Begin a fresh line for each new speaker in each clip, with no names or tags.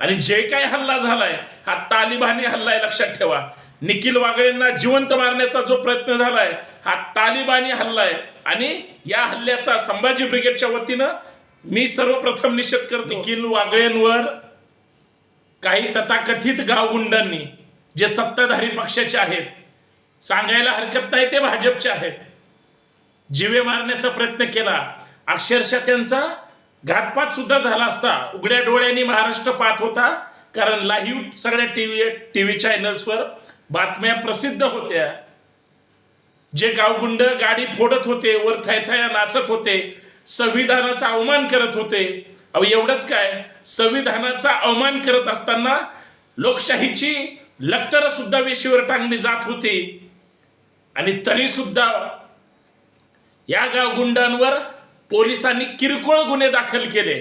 आणि जे काय हल्ला झालाय हा तालिबानी हल्ला आहे लक्षात ठेवा. निखिल वागळेंना जिवंत मारण्याचा जो प्रयत्न झालाय हा तालिबानी हल्ला आहे. आणि या हल्ल्याचा संभाजी ब्रिगेडच्या वतीनं मी सर्वप्रथम निषेध करतो निखिल वागळेंवर काही तथाकथित गावगुंडांनी जे सत्ताधारी पक्षाचे आहेत सांगायला हरकत नाही ते भाजपचे आहेत. जिवे मारण्याचा प्रयत्न केला. अक्षरशः त्यांचा घातपात सुद्धा झाला असता. उघड्या डोळ्यांनी महाराष्ट्र पाहत होता. कारण लाईव्ह सगळ्या टीव्ही टीव्ही चॅनल्सवर बातम्या प्रसिद्ध होत्या. जे गावगुंड गाडी फोडत होते वर थैथया नाचत होते संविधानाचा अवमान करत होते. अहो एवढंच काय? संविधानाचा अवमान करत असताना लोकशाहीची लक्तर सुद्धा वेशीवर टांगली जात होती. आणि तरी सुद्धा या गावगुंडांवर पोलिसांनी किरकोळ गुन्हे दाखल केले.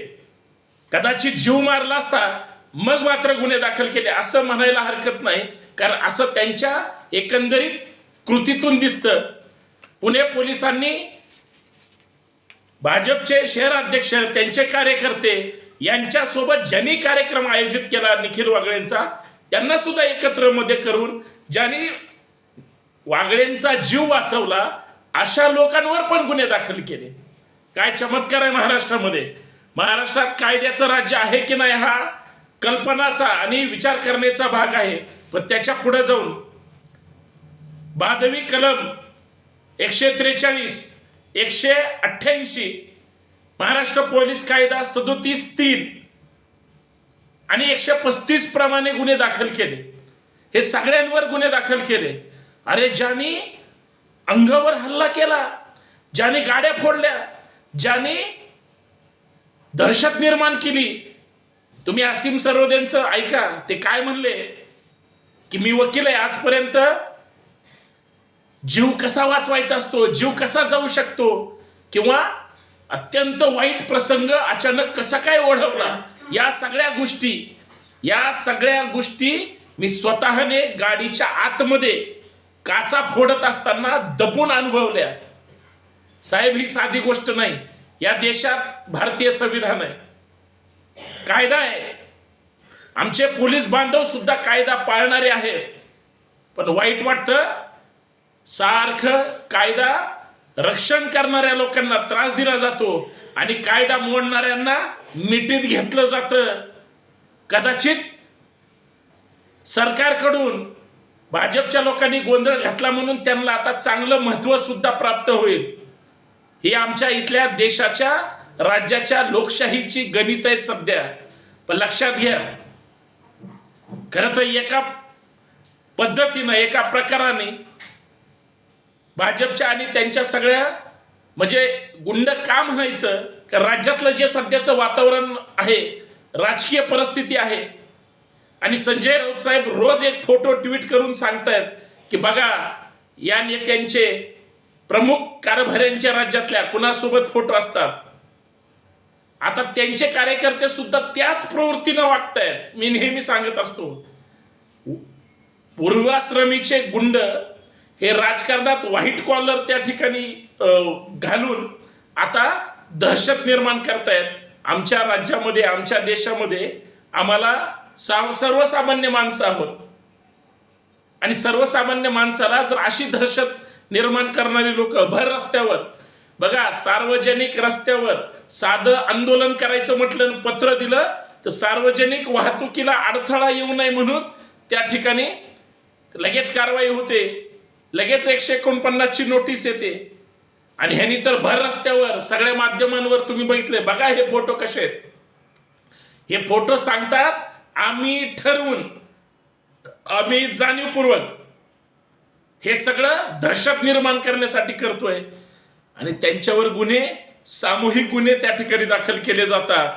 कदाचित जीव मारला असता मग मात्र गुन्हे दाखल केले असं म्हणायला हरकत नाही. कारण असं त्यांच्या एकंदरीत कृतीतून दिसतं. पुणे पोलिसांनी भाजपचे शहर अध्यक्ष त्यांचे कार्यकर्ते यांच्यासोबत ज्यांनी कार्यक्रम आयोजित केला निखिल वागळेंचा त्यांना सुद्धा एकत्रमध्ये करून ज्यांनी वागळेंचा जीव वाचवला अशा लोकांवर पण गुन्हे दाखल केले. काय चमत्कार आहे महाराष्ट्रामध्ये. महाराष्ट्रात कायद्याचं राज्य आहे की नाही हा कल्पनाचा आणि विचार करण्याचा भाग आहे. पण त्याच्या पुढे जाऊन बाधवी कलम एकशे त्रेचाळीस एकशे अठ्ठ्याऐंशी महाराष्ट्र पोलीस कायदा सदोतीस तीन आणि एकशे पस्तीस प्रमाणे गुन्हे दाखल केले. हे सगळ्यांवर गुन्हे दाखल केले. अरे ज्यांनी अंगावर हल्ला केला ज्याने गाड्या फोडल्या ज्याने दहशत निर्माण केली. तुम्ही असीम सरोदेंचं ऐका ते काय म्हणले? की मी वकील आहे आजपर्यंत. जीव कसा वाचवायचा असतो जीव कसा जाऊ शकतो? किंवा अत्यंत वाईट प्रसंग अचानक कसा काय ओढवला? या सगळ्या गोष्टी या सगळ्या गोष्टी मी स्वतःने गाडीच्या आतमध्ये काचा फोडत असताना दपून अनुभवल्या. साहेब ही साधी गोष्ट नाही. या देशात भारतीय संविधान आहे. कायदा आहे. आमचे पोलीस बांधव सुद्धा कायदा पाळणारे आहेत. पण वाईट वाटतं सारखं कायदा रक्षण करणाऱ्या लोकांना त्रास दिला जातो आणि कायदा मोडणाऱ्यांना मिठीत घेतलं जातं. कदाचित सरकारकडून भाजपच्या लोकांनी गोंधळ घातला म्हणून त्यांना आता चांगलं महत्त्व सुद्धा प्राप्त होईल. ही आमच्या इथल्या देशाच्या राज्याच्या लोकशाहीची गणित आहेत सध्या. पण लक्षात घ्या. खरं तर एका पद्धतीनं एका प्रकाराने भाजपच्या आणि त्यांच्या सगळ्या म्हणजे गुंड का म्हणायचं? का राज्यातलं जे सध्याचं वातावरण आहे राजकीय परिस्थिती आहे आणि संजय राऊत साहेब रोज एक फोटो ट्विट करून सांगतायत की बघा या नेत्यांचे प्रमुख कारभाऱ्यांच्या राज्यातल्या कुणासोबत फोटो असतात? आता त्यांचे कार्यकर्ते सुद्धा त्याच प्रवृत्तीनं वागतायत मी नेहमी सांगत असतो. पूर्वाश्रमीचे गुंड हे राजकारणात व्हाईट कॉलर त्या ठिकाणी घालून आता दहशत निर्माण करतायत. आमच्या राज्यामध्ये आमच्या देशामध्ये आम्हाला सर्वसामान्य माणसं आहोत. आणि सर्वसामान्य माणसाला जर अशी दहशत निर्माण करणारी लोक भर रस्त्यावर. बघा सार्वजनिक रस्त्यावर साधं आंदोलन करायचं म्हटलं पत्र दिलं तर सार्वजनिक वाहतुकीला अडथळा येऊ नये म्हणून त्या ठिकाणी लगेच कारवाई होते. लगेच एकशे एकोणपन्नासची नोटीस येते. आणि ह्यानी तर भर रस्त्यावर सगळ्या माध्यमांवर तुम्ही बघितले बघा हे फोटो कसे आहेत. हे फोटो सांगतात आम्ही ठरवून आम्ही जाणीवपूर्वक हे सगळं दहशत निर्माण करण्यासाठी करतोय. आणि त्यांच्यावर गुन्हे सामूहिक गुन्हे त्या ठिकाणी दाखल केले जातात.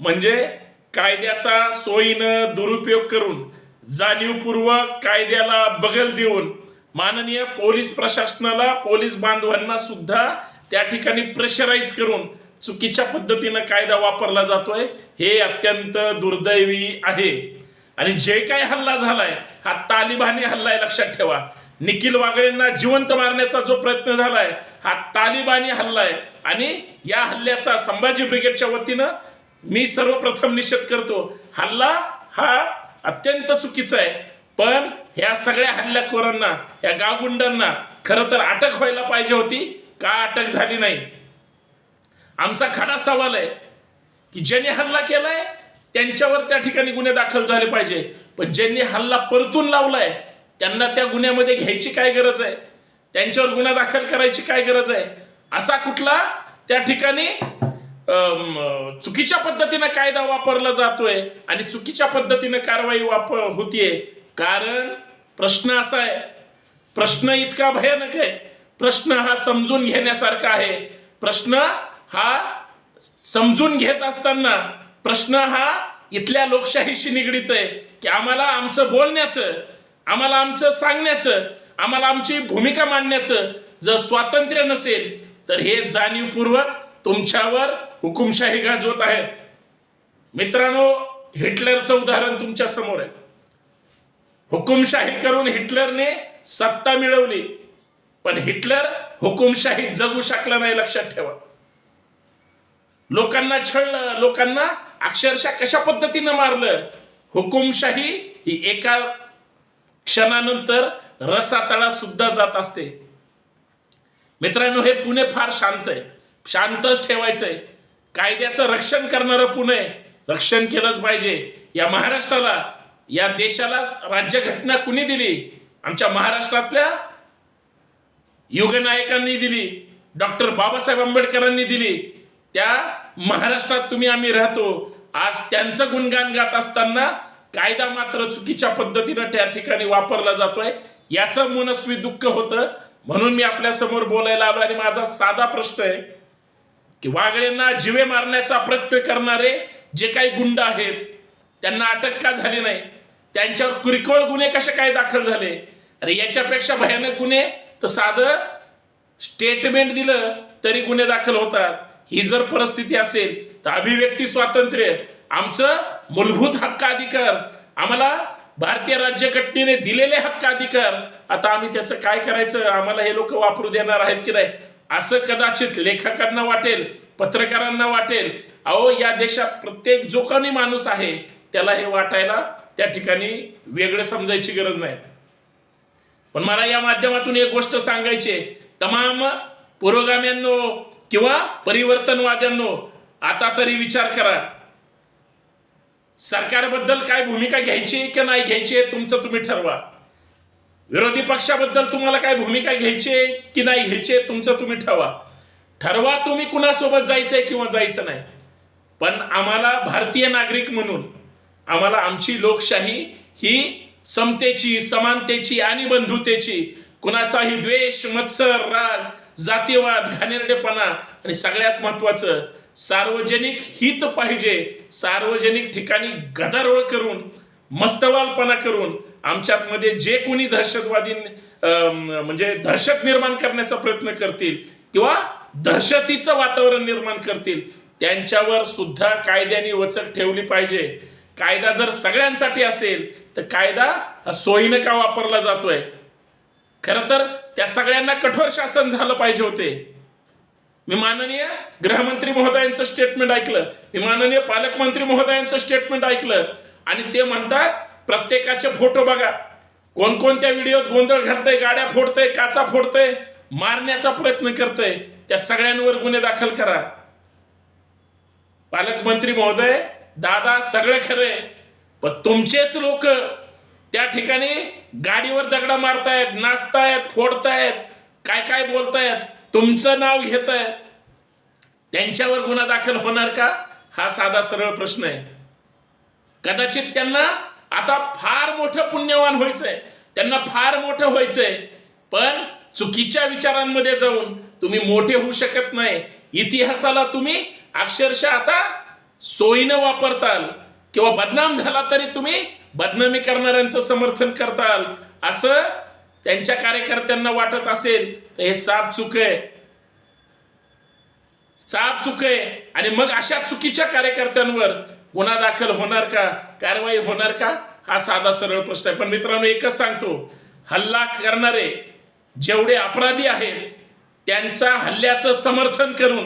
म्हणजे कायद्याचा सोयीनं दुरुपयोग करून जाणीवपूर्वक कायद्याला बगल देऊन माननीय पोलीस प्रशासनाला पोलीस बांधवांना सुद्धा त्या ठिकाणी प्रेशराईज करून चुकीच्या पद्धतीनं कायदा वापरला जातोय हे अत्यंत दुर्दैवी आहे. आणि जे काय हल्ला झालाय हा तालिबानी हल्ला आहे लक्षात ठेवा. निखिल वागळेंना जिवंत मारण्याचा जो प्रयत्न झालाय हा तालिबानी हल्ला आहे. आणि या हल्ल्याचा संभाजी ब्रिगेडच्या वतीनं मी सर्वप्रथम निषेध करतो हल्ला हा अत्यंत चुकीचा आहे. पण ह्या सगळ्या हल्ल्याखोरांना या गावगुंडांना खरं तर अटक व्हायला पाहिजे होती का अटक झाली नाही? आमचा खडा सवाल आहे की ज्यांनी हल्ला केलाय त्यांच्यावर त्या ठिकाणी गुन्हे दाखल झाले पाहिजे. पण ज्यांनी हल्ला परतून लावलाय त्यांना त्या गुन्ह्यामध्ये घ्यायची काय गरज आहे? त्यांच्यावर गुन्हा दाखल करायची काय गरज आहे? असा कुठला त्या ठिकाणी चुकीच्या पद्धतीनं कायदा वापरला जातोय आणि चुकीच्या पद्धतीनं कारवाई वापर होतीये. कारण प्रश्न असा आहे प्रश्न इतका भयानक आहे. प्रश्न हा समजून घेण्यासारखा आहे. प्रश्न हा समजून घेत असताना प्रश्न हा इथल्या लोकशाहीशी निगडीत आहे की आम्हाला आमचं बोलण्याचं आम्हाला आमचं सांगण्याचं आम्हाला आमची भूमिका मांडण्याचं जर स्वातंत्र्य नसेल तर हे जाणीवपूर्वक तुमच्यावर हुकुमशाही गाजवत आहेत. मित्रांनो हिटलरचं उदाहरण तुमच्यासमोर आहे. हुकुमशाही करून हिटलरने सत्ता मिळवली पण हिटलर हुकुमशाही जगू शकला नाही लक्षात ठेवा. लोकांना छळलं लोकांना अक्षरशः कशा पद्धतीनं मारलं? हुकुमशाही ही एका क्षणानंतर रसातळा सुद्धा जात असते. मित्रांनो हे पुणे फार शांत आहे. शांतच ठेवायचंय. कायद्याचं रक्षण करणारं पुणे रक्षण केलंच पाहिजे. या महाराष्ट्राला या देशाला राज्यघटना कुणी दिली? आमच्या महाराष्ट्रातल्या युगनायकांनी दिली. डॉक्टर बाबासाहेब आंबेडकरांनी दिली. त्या महाराष्ट्रात तुम्ही आम्ही राहतो. आज त्यांचं गुणगान गात असताना कायदा मात्र चुकीच्या पद्धतीनं त्या ठिकाणी वापरला जातोय. याचं मनस्वी दुःख होतं. म्हणून मी आपल्यासमोर बोलायला आलो आणि माझा साधा प्रश्न आहे की वागळेंना जिवे मारण्याचा प्रयत्न करणारे जे काही गुंड आहेत त्यांना अटक का झाली नाही? त्यांच्यावर किरकोळ गुन्हे कसे काय दाखल झाले? अरे याच्यापेक्षा भयानक गुन्हे तर साधं स्टेटमेंट दिलं तरी गुन्हे दाखल होतात. ही जर परिस्थिती असेल तर अभिव्यक्ती स्वातंत्र्य. आमचं मूलभूत हक्क अधिकार आम्हाला भारतीय राज्यघटनेने दिलेले हक्क अधिकार आता आम्ही त्याचं काय करायचं? आम्हाला हे लोक वापरू देणार आहेत की नाही? असं कदाचित लेखकांना वाटेल पत्रकारांना वाटेल. अहो या देशात प्रत्येक जो कोणी माणूस आहे. त्याला हे वाटायला त्या ठिकाणी वेगळं समजायची गरज नाही. पण मला या माध्यमातून एक गोष्ट सांगायची तमाम पुरोगाम्यांनो किंवा परिवर्तनवाद्यांनो आता तरी विचार करा. सरकारबद्दल काय भूमिका घ्यायची की नाही घ्यायची आहे तुमचं तुम्ही ठरवा. विरोधी पक्षाबद्दल तुम्हाला काय भूमिका घ्यायची आहे की नाही घ्यायची आहे तुमचं तुम्ही ठरवा. ठरवा तुम्ही कुणासोबत जायचंय किंवा जायचं नाही. पण आम्हाला भारतीय नागरिक म्हणून आम्हाला आमची लोकशाही ही समतेची समानतेची आणि बंधुतेची कुणाचाही द्वेष मत्सर राग जातीयवाद घाणेरडेपणा आणि सगळ्यात महत्वाचं सार्वजनिक हित पाहिजे. सार्वजनिक ठिकाणी गदारोळ करून मस्तवालपणा करून आमच्यातमध्ये जे कोणी दहशतवादी अं, म्हणजे दहशत निर्माण करण्याचा प्रयत्न करतील किंवा दहशतीचं वातावरण निर्माण करतील त्यांच्यावर सुद्धा कायद्याने वचक ठेवली पाहिजे. कायदा जर सगळ्यांसाठी असेल तर कायदा हा सोयीनं का वापरला जातोय? खरं तर त्या सगळ्यांना कठोर शासन झालं पाहिजे होते. मी माननीय गृहमंत्री महोदयांचं स्टेटमेंट ऐकलं. मी माननीय पालकमंत्री महोदयांचं स्टेटमेंट ऐकलं. आणि ते म्हणतात प्रत्येकाचे फोटो बघा. कोणकोणत्या व्हिडिओत गोंधळ घालतंय गाड्या फोडतंय काचा फोडतंय मारण्याचा प्रयत्न करतंय त्या सगळ्यांवर गुन्हे दाखल करा. पालकमंत्री महोदय दादा सगळं खरे पण तुमचेच लोक त्या ठिकाणी गाडीवर दगडा मारतायत नाचतायत फोडतायत काय काय बोलतायत तुमचं नाव घेत आहेत त्यांच्यावर गुन्हा दाखल होणार का? हा साधा सरळ प्रश्न आहे. कदाचित त्यांना आता फार मोठं पुण्यवान व्हायचंय. त्यांना फार मोठं व्हायचंय. पण चुकीच्या विचारांमध्ये जाऊन तुम्ही मोठे होऊ शकत नाही. इतिहासाला तुम्ही अक्षरशः आता सोयीनं वापरताल किंवा बदनाम झाला तरी तुम्ही बदनामी करणाऱ्यांचं समर्थन करताल. असं त्यांच्या कार्यकर्त्यांना वाटत असेल तर हे साफ चुक आहे. साफ चुक आहे. आणि मग अशा चुकीच्या कार्यकर्त्यांवर गुन्हा दाखल होणार का? कारवाई होणार का? हा साधा सरळ प्रश्न आहे. पण मित्रांनो एकच सांगतो. हल्ला करणारे जेवढे अपराधी आहेत त्यांचा हल्ल्याचं समर्थन करून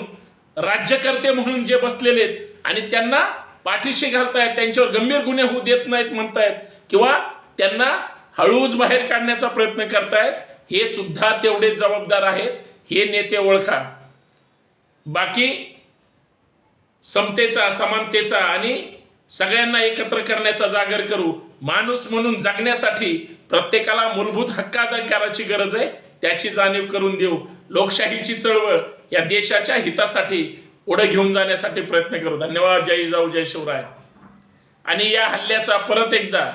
राज्यकर्ते म्हणून जे बसलेले आहेत आणि त्यांना पाठीशी घालतायत त्यांच्यावर गंभीर गुन्हे होऊ देत नाहीत म्हणतायत किंवा त्यांना हळूच बाहेर काढण्याचा प्रयत्न करतायत हे सुद्धा तेवढे जबाबदार आहेत हे नेते ओळखा. बाकी समतेचा समानतेचा आणि सगळ्यांना एकत्र करण्याचा जागर करू. माणूस म्हणून जगण्यासाठी प्रत्येकाला मूलभूत हक्काधिकाराची गरज आहे त्याची जाणीव करून देऊ. लोकशाहीची चळवळ या देशाच्या हितासाठी पुढे घेऊन जाण्यासाठी प्रयत्न करू. धन्यवाद. जय जाऊ जय शिवराय. आणि या हल्ल्याचा परत एकदा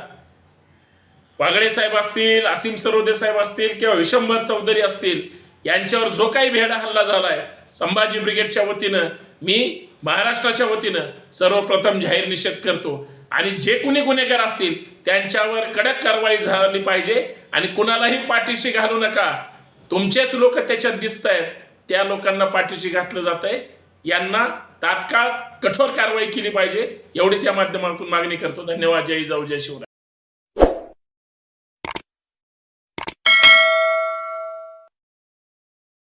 वागळे साहेब असतील असीम सरोदे साहेब असतील किंवा विशंभर चौधरी असतील यांच्यावर जो काही भेडा हल्ला झालाय संभाजी ब्रिगेडच्या वतीनं मी महाराष्ट्राच्या वतीनं सर्वप्रथम जाहीर निषेध करतो. आणि जे कुणी गुन्हेगार असतील त्यांच्यावर कडक कारवाई झाली पाहिजे आणि कुणालाही पाठीशी घालू नका. तुमचेच लोक त्याच्यात दिसत आहेत त्या लोकांना पाठीशी घातलं जात आहे यांना तात्काळ कठोर कारवाई केली पाहिजे. एवढीच या माध्यमातून मागणी करतो. धन्यवाद. जय जाऊ जय शिवराय.